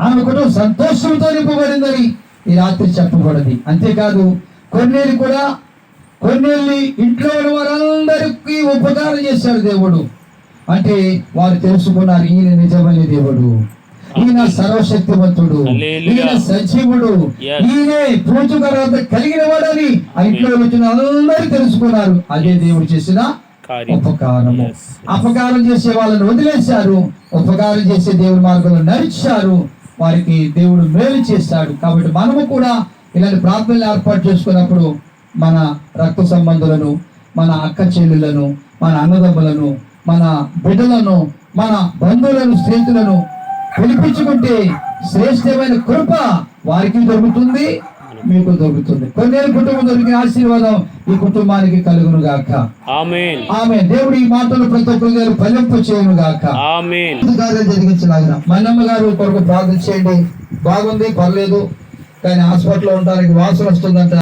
ఆమె కుటుంబం సంతోషంతో నింపబడిందని ఈ రాత్రి చెప్పబడింది. అంతేకాదు కొన్నేళ్ళు కూడా కొన్నేళ్ళు ఇంట్లో ఉన్న వారందరికీ ఉపకారం చేశాడు దేవుడు. అంటే వారు తెలుసుకున్నారు ఈయన నిజమైన దేవుడు. ఈయన సర్వశక్తివంతుడు. ఈయన సజీవుడు. ఈయనే పూజకరాత కలిగిన వాడని ఆ ఇంట్లో వచ్చిన అందరూ తెలుసుకున్నారు. అదే దేవుడు చేసిన ఉపకారము. అపకారం చేసే వాళ్ళని వదిలేశారు. ఉపకారం చేసే దేవుడి మార్గంలో నడిచారు. వారికి దేవుడు మేలు చేస్తాడు. కాబట్టి మనము కూడా ఇలాంటి ప్రార్థనలు ఏర్పాటు చేసుకున్నప్పుడు మన రక్త సంబంధులను మన అక్క చెల్లులను మన అన్నదమ్ములను మన బిడ్డలను మన బంధువులను స్నేహితులను పిలిపించుకుంటే శ్రేష్టమైన కృప వారికి దొరుకుతుంది. మీకు దొరుకుతుంది. కొన్నేళ్ళ కుటుంబం దొరికిన ఆశీర్వాదం ఈ కుటుంబానికి కలుగును గాక ఆమె దేవుడు ఈ మాటలు ప్రతి ఒక్కరి ఫలింప చేయను గాక కార్యం జరిగించలాగిన మన్నమ్మ గారు కొరకు ప్రార్థన చేయండి. బాగుంది పర్లేదు కానీ హాస్పిటల్లో ఉండడానికి వాసన వస్తుందంట.